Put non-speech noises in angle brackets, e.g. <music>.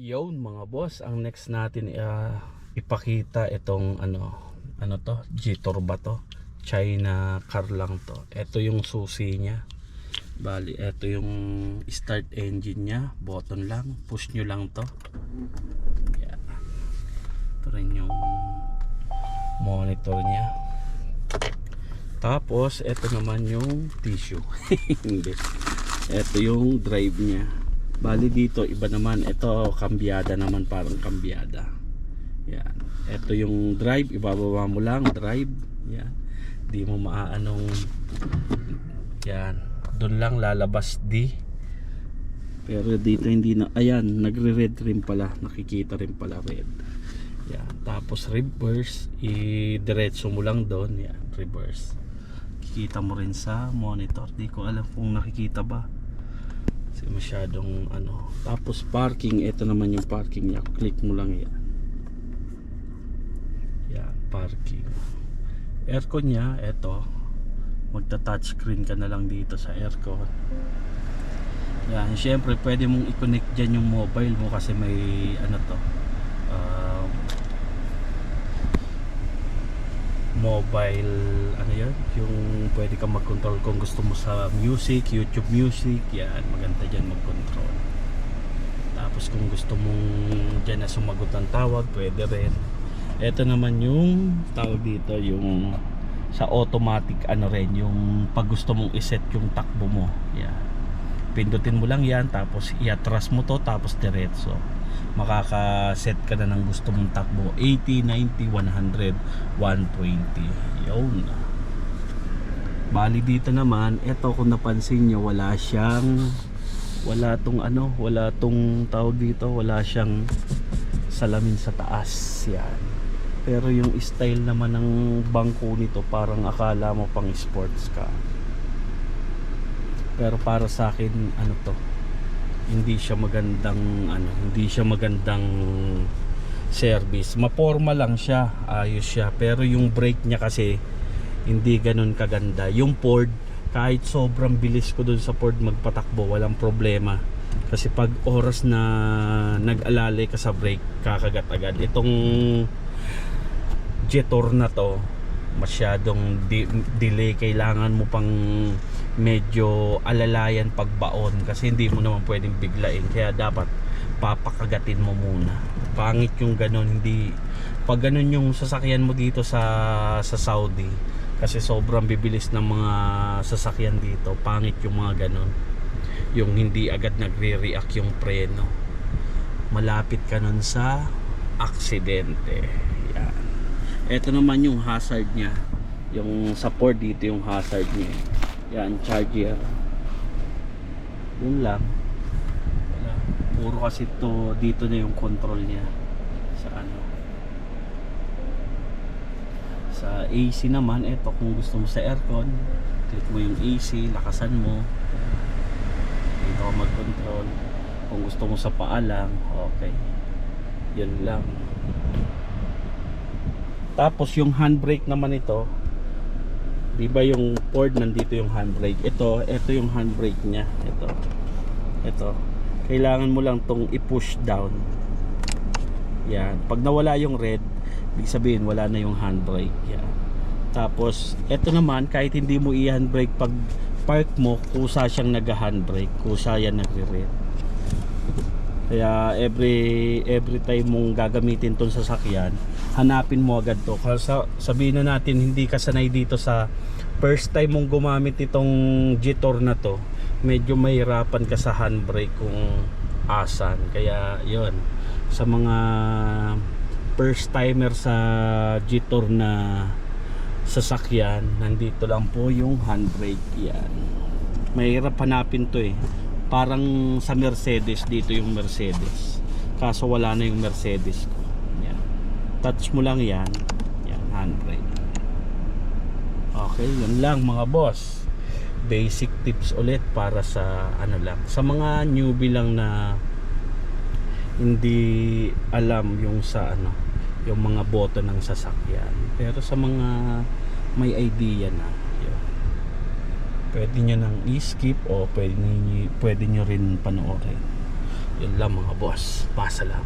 Yun mga boss, ang next natin uh, ipakita itong ano, ano to, G-Tour ba to? China car lang to. Ito yung susi niya. Bali, ito yung start engine niya. Button lang. Push nyo lang to. Yeah. Ito rin yung monitor niya. Tapos, ito naman yung tissue. <laughs> Hindi. Ito yung drive niya. Bali dito, iba naman. Ito, kambyada naman. Parang kambyada. Yan. Ito yung drive. Ibababa mo lang. Drive. Yan. Di mo maaanong yan. Doon lang lalabas D. Pero dito hindi na. Ayan, nagre-red rin pala. Nakikita rin pala red. Yan. Tapos reverse. I-diretso mo lang doon. Yan. Reverse. Kikita mo rin sa monitor. Di ko alam kung nakikita ba. Kasi masyadong ano. Tapos parking. Ito naman yung parking niya. Click mo lang yan. Yan. Parking. Aircon niya. Ito. Magta touchscreen ka na lang dito sa aircon. Yan. Siyempre pwede mong i-connect dyan yung mobile mo kasi may ano to. Mobile ano yun? Yung pwede kang mag-control kung gusto mo sa music YouTube music yan maganda dyan mag-control. Tapos kung gusto mong dyan na sumagot ng tawag pwede rin. Ito naman yung tawag dito yung sa automatic ano rin yung pag gusto mong iset yung takbo mo. Yan. Pindutin mo lang yan tapos i-atras mo to tapos diretso makaka-set ka na ng gusto mong takbo. 80, 90, 100, 120 yun. Bali dito naman eto kung napansin nyo wala siyang wala tong ano wala tong tawag dito wala siyang salamin sa taas. Yan. Pero yung style naman ng bangko nito parang akala mo pang sports car pero para sa akin ano to hindi siya magandang ano hindi siya magandang service. Maporma lang siya ayos siya. Pero yung brake niya kasi hindi ganun kaganda. Yung Ford kahit sobrang bilis ko dun sa Ford magpatakbo walang problema. Kasi pag oras na nag-alalay ka sa brake kakagat agad. Itong Jetor na to masyadong di- delay. Kailangan mo pang medyo alalayan pagbaon kasi hindi mo naman pwedeng biglain. Kaya dapat papakagatin mo muna. Pangit yung ganun. Hindi pag ganun yung sasakyan mo dito sa sa Saudi kasi sobrang bibilis ng mga sasakyan dito pangit yung mga ganun. Yung hindi agad nagre-react yung preno. Malapit ka nun sa aksidente. Yan. Ito naman yung hazard niya. Yung support dito yung hazard niya yan charger. Yun lang. Puro kasi to dito na yung control niya. Sa ano. Sa AC naman ito kung gusto mo sa aircon click mo yung AC lakasan mo. Dito ka mag control kung gusto mo sa paa okay. Yun lang. Tapos yung handbrake naman ito, 'di ba yung Ford nandito yung handbrake. Ito, ito yung handbrake niya. Ito. Ito. Kailangan mo lang tong i-push down. Yan. Pag nawala yung red, ibig sabihin wala na yung handbrake. Yan. Tapos, ito naman kahit hindi mo i-handbrake pag park mo, kusa siyang nag-handbrake, kusa yan nagre-red. Kaya every every time mong gagamitin tong sasakyan, hanapin mo agad to. Kasi sabihin na natin hindi ka sanay dito sa first time mong gumamit itong G-Tour na to, medyo mahirapan ka sa handbrake kung asan. Kaya 'yon. Sa mga first timer sa G-Tour na sasakyan, nandito lang po yung handbrake yan. Mahirap hanapin to eh parang sa Mercedes dito yung Mercedes kaso wala na yung Mercedes ko. Touch mo lang yan. Yan handbrake okay yun lang mga boss. Basic tips ulit para sa ano lang sa mga newbie lang na hindi alam yung sa ano yung mga boto ng sasakyan. Pero sa mga may idea na pwede nyo nang i-skip o pwede nyo, pwede nyo rin panoorin. Yun lang mga boss. Pasa lang.